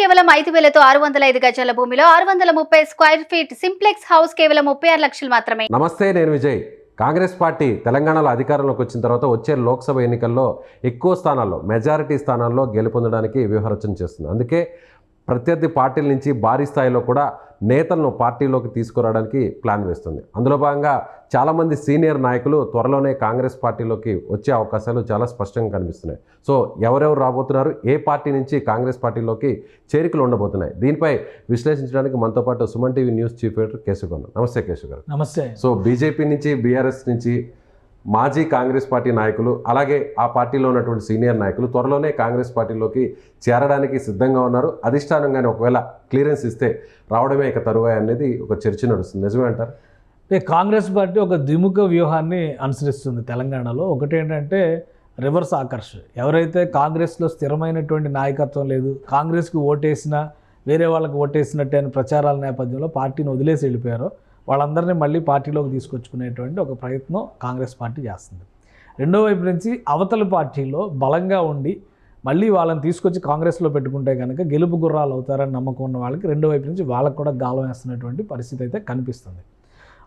కేవలం ఐదు వేలతో ఆరు వందల ఐదు గజాల భూమిలో ఆరు వందల ముప్పై స్క్వైర్ ఫీట్ సింప్లెక్స్ హౌస్ కేవలం ముప్పై ఆరు లక్షలు మాత్రమే. నమస్తే నేను విజయ్. కాంగ్రెస్ పార్టీ తెలంగాణలో అధికారంలోకి వచ్చిన తర్వాత వచ్చే లోక్సభ ఎన్నికల్లో ఎక్కువ స్థానాల్లో మెజారిటీ స్థానాల్లో గెలుపొందడానికి వ్యూహరచన చేస్తుంది. అందుకే ప్రత్యర్థి పార్టీల నుంచి భారీ స్థాయిలో కూడా నేతలను పార్టీలోకి తీసుకురావడానికి ప్లాన్ వేస్తుంది. అందులో భాగంగా చాలామంది సీనియర్ నాయకులు త్వరలోనే కాంగ్రెస్ పార్టీలోకి వచ్చే అవకాశాలు చాలా స్పష్టంగా కనిపిస్తున్నాయి. సో ఎవరెవరు రాబోతున్నారు? ఏ పార్టీ నుంచి కాంగ్రెస్ పార్టీలోకి చేరికలు ఉండబోతున్నాయి? దీనిపై విశ్లేషించడానికి మనతో పాటు Suman TV news chief editor Keshav గారు నమస్తే కేశవ్ గారు. నమస్తే. సో బీజేపీ నుంచి బీఆర్ఎస్ నుంచి మాజీ కాంగ్రెస్ పార్టీ నాయకులు అలాగే ఆ పార్టీలో ఉన్నటువంటి సీనియర్ నాయకులు త్వరలోనే కాంగ్రెస్ పార్టీలోకి చేరడానికి సిద్ధంగా ఉన్నారు. అధిష్టానంగానే ఒకవేళ క్లియరెన్స్ ఇస్తే రావడమే ఇక తరువాయి అనేది ఒక చర్చ నడుస్తుంది. నిజమే అంటారు? అంటే కాంగ్రెస్ పార్టీ ఒక ద్విముఖ వ్యూహాన్ని అనుసరిస్తుంది తెలంగాణలో. ఒకటి ఏంటంటే రివర్స్ ఆకర్ష్. ఎవరైతే కాంగ్రెస్లో స్థిరమైనటువంటి నాయకత్వం లేదు కాంగ్రెస్కి ఓటేసినా వేరే వాళ్ళకి ఓటేసినట్టే అని ప్రచారాల నేపథ్యంలో పార్టీని వదిలేసి వెళ్ళిపోయారో వాళ్ళందరినీ మళ్ళీ పార్టీలోకి తీసుకొచ్చుకునేటువంటి ఒక ప్రయత్నం కాంగ్రెస్ పార్టీ చేస్తుంది. రెండో వైపు నుంచి అవతల పార్టీలో బలంగా ఉండి మళ్ళీ వాళ్ళని తీసుకొచ్చి కాంగ్రెస్లో పెట్టుకుంటే కనుక గెలుపు గుర్రాలు అవుతారని నమ్మకం ఉన్న వాళ్ళకి రెండో వైపు నుంచి వాళ్ళకు కూడా గాలం వేస్తున్నటువంటి పరిస్థితి అయితే కనిపిస్తుంది.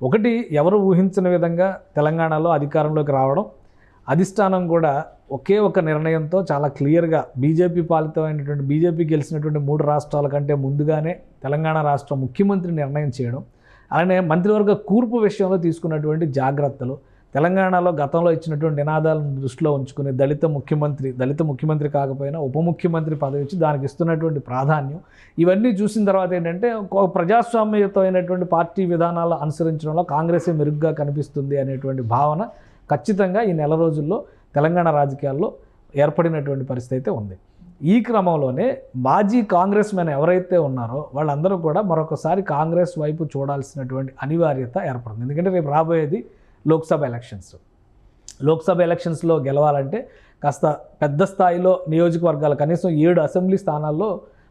ఒకటి ఎవరు ఊహించిన విధంగా తెలంగాణలో అధికారంలోకి రావడం అధిష్టానం కూడా ఒకే ఒక నిర్ణయంతో చాలా క్లియర్గా బీజేపీ పాలితమైనటువంటి బీజేపీ గెలిచినటువంటి మూడు రాష్ట్రాల కంటే ముందుగానే తెలంగాణ రాష్ట్ర ముఖ్యమంత్రి నిర్ణయం చేయడం అలానే మంత్రివర్గ కూర్పు విషయంలో తీసుకున్నటువంటి జాగ్రత్తలు తెలంగాణలో గతంలో ఇచ్చినటువంటి నినాదాలను దృష్టిలో ఉంచుకుని దళిత ముఖ్యమంత్రి దళిత ముఖ్యమంత్రి కాకపోయినా ఉప ముఖ్యమంత్రి పదవి ఇచ్చి దానికి ఇస్తున్నటువంటి ప్రాధాన్యం ఇవన్నీ చూసిన తర్వాత ఏంటంటే ప్రజాస్వామ్యతమైనటువంటి ప్రజాస్వామ్యయుతమైనటువంటి పార్టీ విధానాలు అనుసరించడంలో కాంగ్రెసే మెరుగ్గా కనిపిస్తుంది అనేటువంటి భావన ఖచ్చితంగా ఈ నెల రోజుల్లో తెలంగాణ రాజకీయాల్లో ఏర్పడినటువంటి పరిస్థితి అయితే ఉంది. ఈ క్రమంలోనే మాజీ కాంగ్రెస్ మెన్ ఎవరైతే ఉన్నారో వాళ్ళందరూ కూడా మరొకసారి కాంగ్రెస్ వైపు చూడాల్సినటువంటి అనివార్యత ఏర్పడుతుంది. ఎందుకంటే రేపు రాబోయేది లోక్సభ ఎలక్షన్స్. లోక్సభ ఎలక్షన్స్లో గెలవాలంటే కాస్త పెద్ద స్థాయిలో నియోజకవర్గాలు కనీసం ఏడు అసెంబ్లీ స్థానాల్లో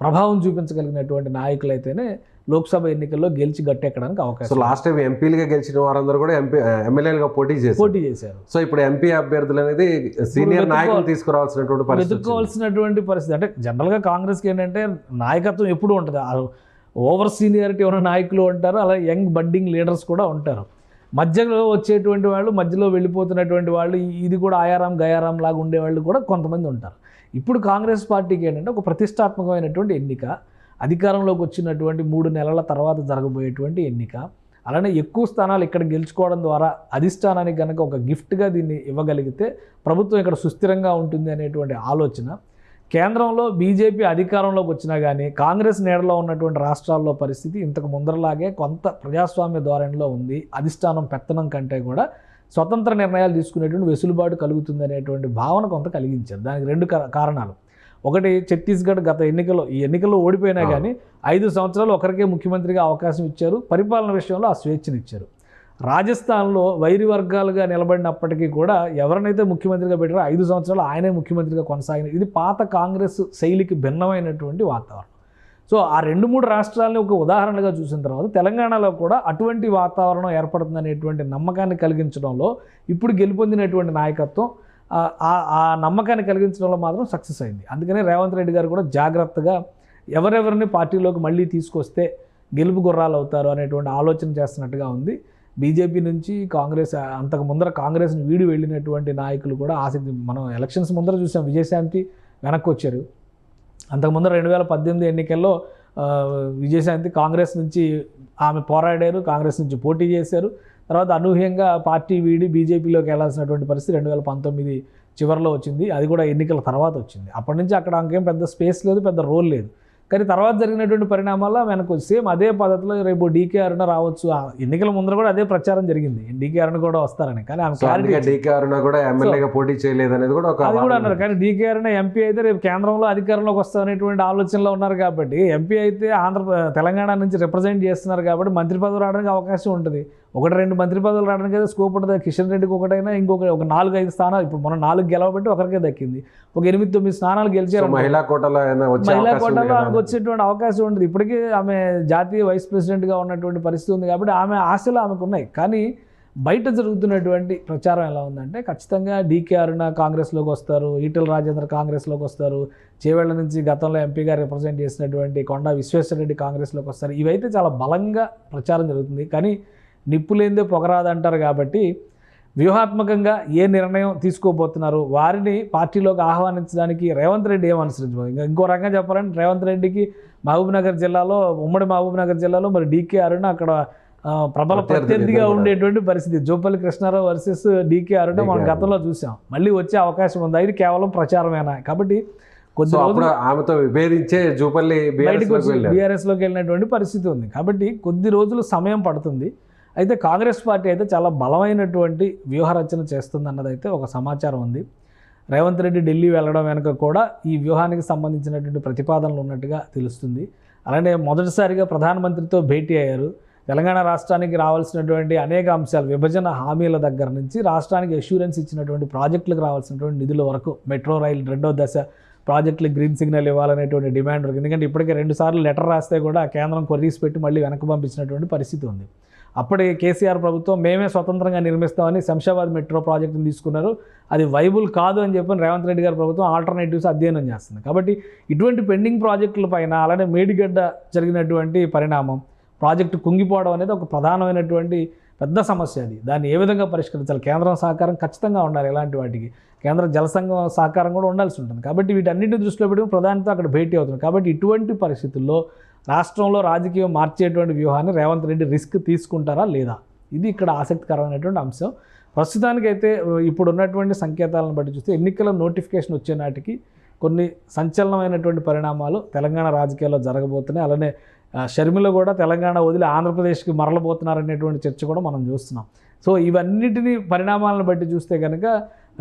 ప్రభావం చూపించగలిగినటువంటి నాయకులైతేనే లోక్సభ ఎన్నికల్లో గెలిచి గట్టెక్కడానికి సో అవకాశం లాస్ట్ టైం ఎంపీలుగా గెలిచిన వారందరూ కూడా ఎంపీ ఎమ్మెల్యేలుగా పోటీ చేశారు. పోటీ చేశారు. సో ఇప్పుడు ఎంపీ అభ్యర్థులు అనేది సీనియర్ నాయకులు తీసుకురావాల్సినటువంటి పరిస్థితి. వెతుక్కోవాల్సినటువంటి పరిస్థితి. అంటే జనరల్గా కాంగ్రెస్కి ఏంటంటే నాయకత్వం ఎప్పుడు ఉంటుంది. ఓవర్ సీనియారిటీ ఉన్న నాయకులు ఉంటారు అలా యంగ్ బడ్డింగ్ లీడర్స్ కూడా ఉంటారు. మధ్యలో వచ్చేటువంటి వాళ్ళు మధ్యలో వెళ్ళిపోతున్నటువంటి వాళ్ళు ఇది కూడా ఆయారాం గయారాం లాగా ఉండేవాళ్ళు కూడా కొంతమంది ఉంటారు. ఇప్పుడు కాంగ్రెస్ పార్టీకి ఏంటంటే ఒక ప్రతిష్టాత్మకమైనటువంటి ఎన్నిక. అధికారంలోకి వచ్చినటువంటి మూడు నెలల తర్వాత జరగబోయేటువంటి ఎన్నిక. అలానే ఎక్కువ స్థానాలు ఇక్కడ గెలుచుకోవడం ద్వారా అధిష్టానానికి కనుక ఒక గిఫ్ట్గా దీన్ని ఇవ్వగలిగితే ప్రభుత్వం ఇక్కడ సుస్థిరంగా ఉంటుంది అనేటువంటి ఆలోచన. కేంద్రంలో బీజేపీ అధికారంలోకి వచ్చినా కానీ కాంగ్రెస్ నీడలో ఉన్నటువంటి రాష్ట్రాల్లో పరిస్థితి ఇంతకు ముందరలాగే కొంత ప్రజాస్వామ్య ధోరణిలో ఉంది. అధిష్టానం పెత్తనం కంటే కూడా స్వతంత్ర నిర్ణయాలు తీసుకునేటువంటి వెసులుబాటు కలుగుతుంది అనేటువంటి భావన కొంత కలిగించారు దానికి రెండు కారణాలు. ఒకటి ఛత్తీస్గఢ్ గత ఎన్నికల్లో ఈ ఎన్నికల్లో ఓడిపోయినా. కానీ ఐదు సంవత్సరాలు ఒకరికే ముఖ్యమంత్రిగా అవకాశం ఇచ్చారు. పరిపాలన విషయంలో ఆ స్వేచ్ఛను ఇచ్చారు. రాజస్థాన్లో వైరి వర్గాలుగా నిలబడినప్పటికీ కూడా ఎవరినైతే ముఖ్యమంత్రిగా పెట్టారో ఐదు సంవత్సరాలు ఆయనే ముఖ్యమంత్రిగా కొనసాగిన ఇది పాత కాంగ్రెస్ శైలికి భిన్నమైనటువంటి వాతావరణం. సో ఆ రెండు మూడు రాష్ట్రాలని ఒక ఉదాహరణగా చూసిన తర్వాత తెలంగాణలో కూడా అటువంటి వాతావరణం ఏర్పడుతుందనేటువంటి నమ్మకాన్ని కలిగించడంలో ఇప్పుడు గెలుపొందినటువంటి నాయకత్వం ఆ- ఆ- నమ్మకాన్ని కలిగించడంలో మాత్రం సక్సెస్ అయింది. అందుకనే రేవంత్ రెడ్డి గారు కూడా జాగ్రత్తగా ఎవరెవరిని పార్టీలోకి మళ్ళీ తీసుకొస్తే గెలుపు గుర్రాలు అవుతారు అనేటువంటి ఆలోచన చేస్తున్నట్టుగా ఉంది. బీజేపీ నుంచి కాంగ్రెస్ అంతకు ముందర కాంగ్రెస్ని వీడి వెళ్ళినటువంటి నాయకులు కూడా ఆసక్తి మనం ఎలక్షన్స్ ముందర చూసాం విజయశాంతి వెనక్కి వచ్చారు. అంతకు ముందర రెండు వేల పద్దెనిమిది ఎన్నికల్లో విజయశాంతి కాంగ్రెస్ నుంచి ఆమె పోరాడారు కాంగ్రెస్ నుంచి పోటీ చేశారు. తర్వాత అనూహ్యంగా పార్టీ వీడి బీజేపీలోకి వెళ్ళాల్సినటువంటి పరిస్థితి రెండు వేల పంతొమ్మిది చివరిలో వచ్చింది. అది కూడా ఎన్నికల తర్వాత వచ్చింది. అప్పటి నుంచి అక్కడ ఆమెకేం పెద్ద స్పేస్ లేదు పెద్ద రోల్ లేదు. కానీ తర్వాత జరిగినటువంటి పరిణామాల్లో వెనక్కి సేమ్ అదే పద్ధతిలో రేపు డీకే అరుణ రావచ్చు. ఆ ఎన్నికల ముందర కూడా అదే ప్రచారం జరిగింది. డీకే అరుణ కూడా వస్తారని. కానీ ఆమె డీకే అరుణ కూడా ఎమ్మెల్యేగా పోటీ చేయలేదు అనేది కూడా అది కూడా. అన్నారు. కానీ డీకే అరుణ ఎంపీ అయితే రేపు కేంద్రంలో అధికారంలోకి వస్తామనేటువంటి ఆలోచనలో ఉన్నారు కాబట్టి ఎంపీ అయితే ఆంధ్ర తెలంగాణ నుంచి రిప్రజెంట్ చేస్తున్నారు కాబట్టి మంత్రి పదవి రావడానికి అవకాశం ఉంటుంది. ఒకటి రెండు మంత్రి పదవులు రావడానికి అయితే స్కోప్ ఉంటుంది కిషన్ రెడ్డికి ఒకటైనా ఇంకొక ఒక నాలుగు ఐదు స్థానాలు ఇప్పుడు మనం నాలుగు గెలవబట్టి ఒకరికే దక్కింది. ఒక ఎనిమిది తొమ్మిది స్థానాలు గెలిచారు మహిళా కోటలో మహిళా కోటాలో? ఆమెకు వచ్చేటువంటి అవకాశం ఉంటుంది ఇప్పటికీ ఆమె జాతీయ వైస్ ప్రెసిడెంట్గా ఉన్నటువంటి పరిస్థితి ఉంది కాబట్టి ఆమె ఆశలు ఆమెకు ఉన్నాయి. కానీ బయట జరుగుతున్నటువంటి ప్రచారం ఎలా ఉందంటే ఖచ్చితంగా డీకే అరుణ కాంగ్రెస్లోకి వస్తారు ఈటల రాజేంద్ర కాంగ్రెస్లోకి వస్తారు చేవేళ్ళ నుంచి గతంలో ఎంపీగా రిప్రజెంట్ చేసినటువంటి కొండా విశ్వేశ్వరరెడ్డి కాంగ్రెస్లోకి వస్తారు. ఇవైతే చాలా బలంగా ప్రచారం జరుగుతుంది. కానీ నిప్పు లేనిదే పొగరాదంటారు కాబట్టి వ్యూహాత్మకంగా ఏ నిర్ణయం తీసుకోబోతున్నారు? వారిని పార్టీలోకి ఆహ్వానించడానికి రేవంత్ రెడ్డి ఏం అనుసరించబోదు ఇంకా ఇంకో రకంగా చెప్పాలంటే రేవంత్ రెడ్డికి మహబూబ్ నగర్ జిల్లాలో ఉమ్మడి మహబూబ్ నగర్ జిల్లాలో మరి డీకే అరుణ అక్కడ ప్రబల ప్రత్యర్థి ప్రత్యర్థిగా. ఉండేటువంటి పరిస్థితి. జోపల్లి కృష్ణారావు వర్సెస్ డీకే అరుణ మనం గతంలో చూసాం. మళ్ళీ వచ్చే అవకాశం ఉంది. ఇది కేవలం ప్రచారమేనా? కాబట్టి కొద్ది రోజులు ఆమెతో విభేదించే జూపల్లి బీఆర్ఎస్లోకి వెళ్ళినటువంటి పరిస్థితి ఉంది. కాబట్టి కొద్ది రోజులు సమయం పడుతుంది. అయితే కాంగ్రెస్ పార్టీ అయితే చాలా బలమైనటువంటి వ్యూహరచన చేస్తుంది అన్నదైతే ఒక సమాచారం ఉంది. రేవంత్ రెడ్డి ఢిల్లీ వెళ్ళడం వెనుక కూడా ఈ వ్యూహానికి సంబంధించినటువంటి ప్రతిపాదనలు ఉన్నట్టుగా తెలుస్తుంది. అలానే మొదటిసారిగా ప్రధానమంత్రితో భేటీ అయ్యారు. తెలంగాణ రాష్ట్రానికి రావాల్సినటువంటి అనేక అంశాలు విభజన హామీల దగ్గర నుంచి రాష్ట్రానికి అష్యూరెన్స్ ఇచ్చినటువంటి ప్రాజెక్టులకు రావాల్సినటువంటి నిధుల వరకు మెట్రో రైల్ రెండో దశ ప్రాజెక్టులకు గ్రీన్ సిగ్నల్ ఇవ్వాలనేటువంటి డిమాండ్ ఉంది ఎందుకంటే ఇప్పటికే రెండుసార్లు లెటర్ రాస్తే కూడా కేంద్రం కొర్రీస్ పెట్టి మళ్ళీ వెనక్కి పంపించినటువంటి పరిస్థితి ఉంది. అప్పటి కేసీఆర్ ప్రభుత్వం మేమే స్వతంత్రంగా నిర్మిస్తామని శంషాబాద్ మెట్రో ప్రాజెక్టును తీసుకున్నారు. అది వైబుల్ కాదు అని చెప్పి రేవంత్ రెడ్డి గారి ప్రభుత్వం ఆల్టర్నేటివ్స్ అధ్యయనం చేస్తుంది. కాబట్టి ఇటువంటి పెండింగ్ ప్రాజెక్టుల పైన అలానే మేడిగడ్డ జరిగినటువంటి పరిణామం ప్రాజెక్టు కుంగిపోవడం అనేది ఒక ప్రధానమైనటువంటి పెద్ద సమస్య అది. దాన్ని ఏ విధంగా పరిష్కరించాలి? కేంద్రం సహకారం ఖచ్చితంగా ఉండాలి ఇలాంటి వాటికి. కేంద్ర జలసంఘం సహకారం కూడా ఉండాల్సి ఉంటుంది. కాబట్టి వీటన్నిటిని దృష్టిలో పెట్టుకుని ప్రధానితో అక్కడ భేటీ అవుతుంది కాబట్టి ఇటువంటి పరిస్థితుల్లో రాష్ట్రంలో రాజకీయం మార్చేటువంటి వ్యూహాన్ని రేవంత్ రెడ్డి రిస్క్ తీసుకుంటారా లేదా? ఇది ఇక్కడ ఆసక్తికరమైనటువంటి అంశం. ప్రస్తుతానికైతే ఇప్పుడు ఉన్నటువంటి సంకేతాలను బట్టి చూస్తే ఎన్నికల నోటిఫికేషన్ వచ్చే నాటికి కొన్ని సంచలనమైనటువంటి పరిణామాలు తెలంగాణ రాజకీయాల్లో జరగబోతున్నాయి. అలానే షర్మిల కూడా తెలంగాణ వదిలి ఆంధ్రప్రదేశ్కి మరలబోతున్నారనేటువంటి చర్చ కూడా మనం చూస్తున్నాం. సో ఇవన్నిటిని పరిణామాలను బట్టి చూస్తే కనుక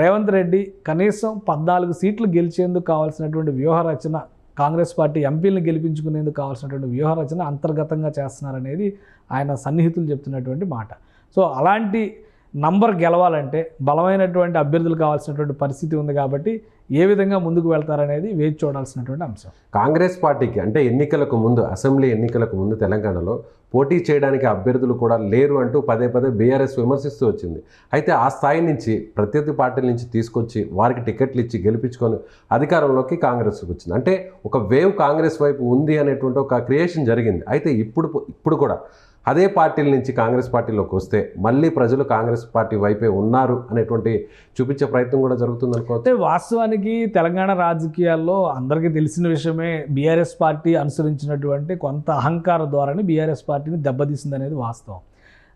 రేవంత్ రెడ్డి కనీసం పద్నాలుగు సీట్లు గెలిచేందుకు కావాల్సినటువంటి వ్యూహ రచన కాంగ్రెస్ పార్టీ ఎంపీలను గెలిపించుకునేందుకు కావాల్సినటువంటి వ్యూహ రచన అంతర్గతంగా చేస్తున్నారనేది ఆయన సన్నిహితులు చెప్తున్నటువంటి మాట. సో అలాంటి నంబర్ గెలవాలంటే బలమైనటువంటి అభ్యర్థులు కావాల్సినటువంటి పరిస్థితి ఉంది కాబట్టి ఏ విధంగా ముందుకు వెళ్తారనేది వేచి చూడాల్సినటువంటి అంశం. కాంగ్రెస్ పార్టీకి అంటే ఎన్నికలకు ముందు అసెంబ్లీ ఎన్నికలకు ముందు తెలంగాణలో పోటీ చేయడానికి అభ్యర్థులు కూడా లేరు అంటూ పదే పదే బీఆర్ఎస్ విమర్శిస్తూ వచ్చింది. అయితే ఆ స్థాయి నుంచి ప్రత్యర్థి పార్టీల నుంచి తీసుకొచ్చి వారికి టికెట్లు ఇచ్చి గెలిపించుకొని అధికారంలోకి కాంగ్రెస్కి వచ్చింది. అంటే ఒక వేవ్ కాంగ్రెస్ వైపు ఉంది అనేటువంటి ఒక క్రియేషన్ జరిగింది. అయితే ఇప్పుడు ఇప్పుడు కూడా అదే పార్టీల నుంచి కాంగ్రెస్ పార్టీలోకి వస్తే మళ్ళీ ప్రజలు కాంగ్రెస్ పార్టీ వైపే ఉన్నారు అనేటువంటి చూపించే ప్రయత్నం కూడా జరుగుతుంది అనుకోవచ్చు. వాస్తవానికి తెలంగాణ రాజకీయాల్లో అందరికీ తెలిసిన విషయమే బీఆర్ఎస్ పార్టీ అనుసరించినటువంటి కొంత అహంకార ద్వారానే బీఆర్ఎస్ పార్టీని దెబ్బతీసింది అనేది వాస్తవం.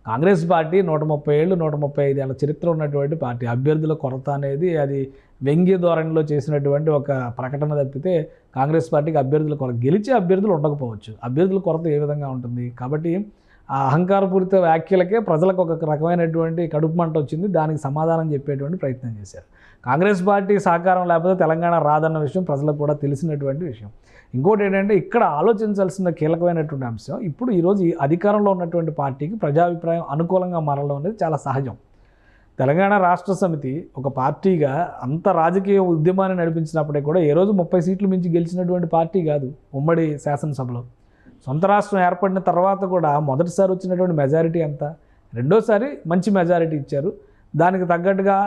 కాంగ్రెస్ పార్టీ నూట ముప్పై ఏళ్ళు నూట ముప్పై ఐదు ఏళ్ళ చరిత్ర ఉన్నటువంటి పార్టీ. అభ్యర్థుల కొరత అనేది అది వ్యంగ్య ధోరణిలో చేసినటువంటి ఒక ప్రకటన తప్పితే కాంగ్రెస్ పార్టీకి అభ్యర్థుల కొరత గెలిచే అభ్యర్థులు ఉండకపోవచ్చు. అభ్యర్థుల కొరత ఏ విధంగా ఉంటుంది? కాబట్టి ఆ అహంకారపూరిత వ్యాఖ్యలకే ప్రజలకు ఒక రకమైనటువంటి కడుపు మంట వచ్చింది. దానికి సమాధానం చెప్పేటువంటి ప్రయత్నం చేశారు. కాంగ్రెస్ పార్టీ సహకారం లేకపోతే తెలంగాణ రాదన్న విషయం ప్రజలకు కూడా తెలిసినటువంటి విషయం. ఇంకోటి ఏంటంటే ఇక్కడ ఆలోచించాల్సిన కీలకమైనటువంటి అంశం ఇప్పుడు ఈరోజు ఈ అధికారంలో ఉన్నటువంటి పార్టీకి ప్రజాభిప్రాయం అనుకూలంగా మారడం అనేది చాలా సహజం. తెలంగాణ రాష్ట్ర సమితి ఒక పార్టీగా అంత రాజకీయ ఉద్యమాన్ని నడిపించినప్పటికీ కూడా ఏ రోజు ముప్పై సీట్లు మించి గెలిచినటువంటి పార్టీ కాదు ఉమ్మడి శాసనసభలో. సొంత రాష్ట్రం ఏర్పడిన తర్వాత కూడా మొదటిసారి వచ్చినటువంటి మెజారిటీ ఎంత రెండోసారి మంచి మెజారిటీ ఇచ్చారు. దానికి తగ్గట్టుగా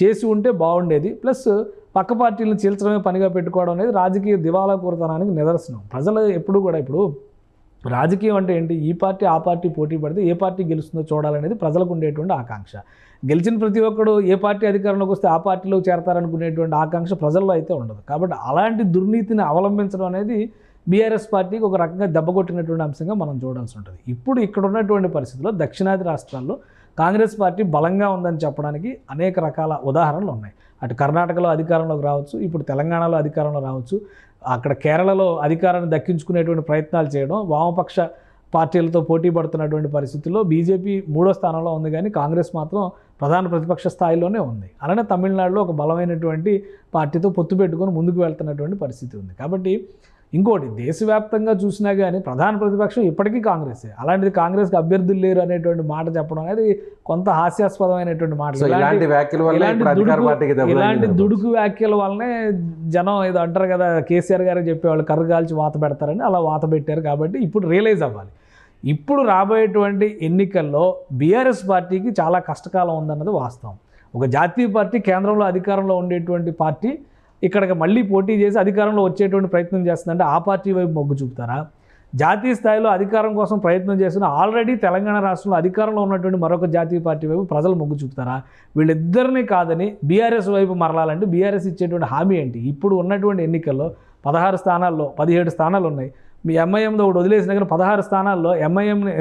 చేసి ఉంటే బాగుండేది. ప్లస్ పక్క పార్టీలను చీల్చడమే పనిగా పెట్టుకోవడం అనేది రాజకీయ దివాలా కూరతనానికి నిదర్శనం. ప్రజలు ఎప్పుడు కూడా ఇప్పుడు రాజకీయం అంటే ఏంటి? ఈ పార్టీ ఆ పార్టీ పోటీ పడితే ఏ పార్టీ గెలుస్తుందో చూడాలనేది ప్రజలకు ఉండేటువంటి ఆకాంక్ష. గెలిచిన ప్రతి ఒక్కడు ఏ పార్టీ అధికారంలోకి వస్తే ఆ పార్టీలో చేరతారనుకునేటువంటి ఆకాంక్ష ప్రజల్లో అయితే ఉండదు. కాబట్టి అలాంటి దుర్నీతిని అవలంబించడం అనేది బీఆర్ఎస్ పార్టీకి ఒక రకంగా దెబ్బ కొట్టినటువంటి అంశంగా మనం చూడాల్సి ఉంటుంది. ఇప్పుడు ఇక్కడ ఉన్నటువంటి పరిస్థితుల్లో దక్షిణాది రాష్ట్రాల్లో కాంగ్రెస్ పార్టీ బలంగా ఉందని చెప్పడానికి అనేక రకాల ఉదాహరణలు ఉన్నాయి. అటు కర్ణాటకలో అధికారంలోకి రావచ్చు ఇప్పుడు తెలంగాణలో అధికారంలో రావచ్చు అక్కడ కేరళలో అధికారాన్ని దక్కించుకునేటువంటి ప్రయత్నాలు చేయడం వామపక్ష పార్టీలతో పోటీ పడుతున్నటువంటి పరిస్థితుల్లో బీజేపీ మూడో స్థానంలో ఉంది కానీ కాంగ్రెస్ మాత్రం ప్రధాన ప్రతిపక్ష స్థాయిలోనే ఉంది. అలానే తమిళనాడులో ఒక బలమైనటువంటి పార్టీతో పొత్తు పెట్టుకొని ముందుకు వెళ్తున్నటువంటి పరిస్థితి ఉంది. కాబట్టి ఇంకోటి దేశవ్యాప్తంగా చూసినా కానీ ప్రధాన ప్రతిపక్షం ఇప్పటికీ కాంగ్రెసే. అలాంటిది కాంగ్రెస్కి అభ్యర్థులు లేరు అనేటువంటి మాట చెప్పడం అనేది కొంత హాస్యాస్పదమైనటువంటి మాట. ఇలాంటి వ్యాఖ్యల వల్ల ఇలాంటి దుడుకు వ్యాఖ్యల వల్లనే జనం ఏదో అంటారు కదా కేసీఆర్ గారు చెప్పేవాళ్ళు కర్ర కాల్చి వాత పెడతారని అలా వాత పెట్టారు కాబట్టి ఇప్పుడు రియలైజ్ అవ్వాలి. ఇప్పుడు రాబోయేటువంటి ఎన్నికల్లో బీఆర్ఎస్ పార్టీకి చాలా కష్టకాలం ఉందన్నది వాస్తవం. ఒక జాతీయ పార్టీ కేంద్రంలో అధికారంలో ఉండేటువంటి పార్టీ ఇక్కడికి మళ్ళీ పోటీ చేసి అధికారంలో వచ్చేటువంటి ప్రయత్నం చేస్తుందంటే ఆ పార్టీ వైపు మొగ్గు చూపుతారా? జాతీయ స్థాయిలో అధికారం కోసం ప్రయత్నం చేస్తున్న ఆల్రెడీ తెలంగాణ రాష్ట్రంలో అధికారంలో ఉన్నటువంటి మరొక జాతీయ పార్టీ వైపు ప్రజలు మొగ్గు చూపుతారా? వీళ్ళిద్దరిని కాదని బీఆర్ఎస్ వైపు మరలాలంటే బీఆర్ఎస్ ఇచ్చేటువంటి హామీ ఏంటి? ఇప్పుడు ఉన్నటువంటి ఎన్నికల్లో పదహారు స్థానాల్లో పదిహేడు స్థానాలు ఉన్నాయి. మీ ఎంఐఎంతో ఒకటి వదిలేసిన కానీ పదహారు స్థానాల్లో ఎంఐఎంని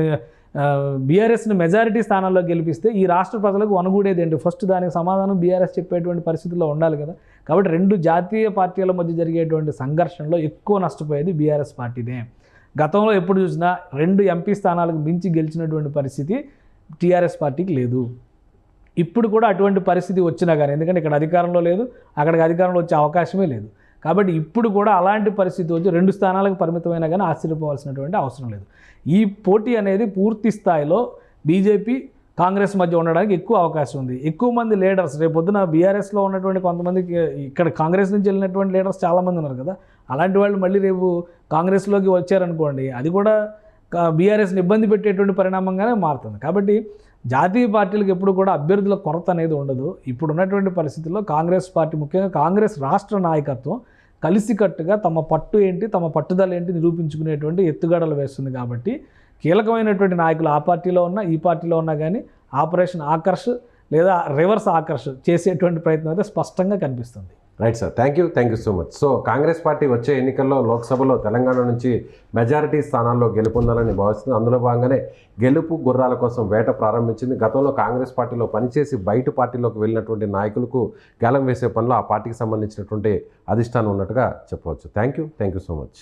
బీఆర్ఎస్ని మెజారిటీ స్థానాల్లో గెలిపిస్తే ఈ రాష్ట్ర ప్రజలకు వనగూడేది ఏంటి? ఫస్ట్ దానికి సమాధానం బీఆర్ఎస్ చెప్పేటువంటి పరిస్థితుల్లో ఉండాలి కదా. కాబట్టి రెండు జాతీయ పార్టీల మధ్య జరిగేటువంటి సంఘర్షణలో ఎక్కువ నష్టపోయేది బీఆర్ఎస్ పార్టీనే. గతంలో ఎప్పుడు చూసినా రెండు ఎంపీ స్థానాలకు మించి గెలిచినటువంటి పరిస్థితి టీఆర్ఎస్ పార్టీకి లేదు. ఇప్పుడు కూడా అటువంటి పరిస్థితి వచ్చినా కానీ ఎందుకంటే ఇక్కడ అధికారంలో లేదు అక్కడికి అధికారంలో వచ్చే అవకాశమే లేదు. కాబట్టి ఇప్పుడు కూడా అలాంటి పరిస్థితి వచ్చి రెండు స్థానాలకు పరిమితమైనా కానీ ఆశ్చర్యపోవాల్సినటువంటి అవసరం లేదు. ఈ పోటీ అనేది పూర్తి స్థాయిలో బీజేపీ కాంగ్రెస్ మధ్య ఉండడానికి ఎక్కువ అవకాశం ఉంది. ఎక్కువ మంది లీడర్స్ రేపు పొద్దున బీఆర్ఎస్లో ఉన్నటువంటి కొంతమందికి ఇక్కడ కాంగ్రెస్ నుంచి వెళ్ళినటువంటి లీడర్స్ చాలామంది ఉన్నారు కదా. అలాంటి వాళ్ళు మళ్ళీ రేపు కాంగ్రెస్లోకి వచ్చారనుకోండి అది కూడా బీఆర్ఎస్ని ఇబ్బంది పెట్టేటువంటి పరిణామంగానే మారుతుంది. కాబట్టి జాతీయ పార్టీలకు ఎప్పుడు కూడా అభ్యర్థుల కొరత అనేది ఉండదు. ఇప్పుడు ఉన్నటువంటి పరిస్థితుల్లో కాంగ్రెస్ పార్టీ ముఖ్యంగా కాంగ్రెస్ రాష్ట్ర నాయకత్వం కలిసికట్టుగా తమ పట్టు ఏంటి తమ పట్టుదల ఏంటి నిరూపించుకునేటువంటి ఎత్తుగడలు వేస్తుంది కాబట్టి కీలకమైనటువంటి నాయకులు ఆ పార్టీలో ఉన్నా ఈ పార్టీలో ఉన్నా కానీ ఆపరేషన్ ఆకర్ష్ లేదా రివర్స్ ఆకర్ష్ చేసేటువంటి ప్రయత్నం అయితే స్పష్టంగా కనిపిస్తుంది. Right sir thank you thank you so much so Congress party వచ్చే ఎన్నికల్లో లోక్సభలో తెలంగాణ నుంచి మెజారిటీ స్థానాల్లో గెలుపొందాలని భావిస్తుంది. అందులో భాగంగానే గెలుపు గుర్రాల కోసం వేట ప్రారంభించింది. గతంలో కాంగ్రెస్ పార్టీలో పనిచేసి బయట పార్టీలోకి వెళ్ళినటువంటి నాయకులకు గేలం వేసే పనిలో ఆ పార్టీకి సంబంధించినటువంటి అధిష్టానం ఉన్నట్టుగా చెప్పవచ్చు. Thank you thank you so much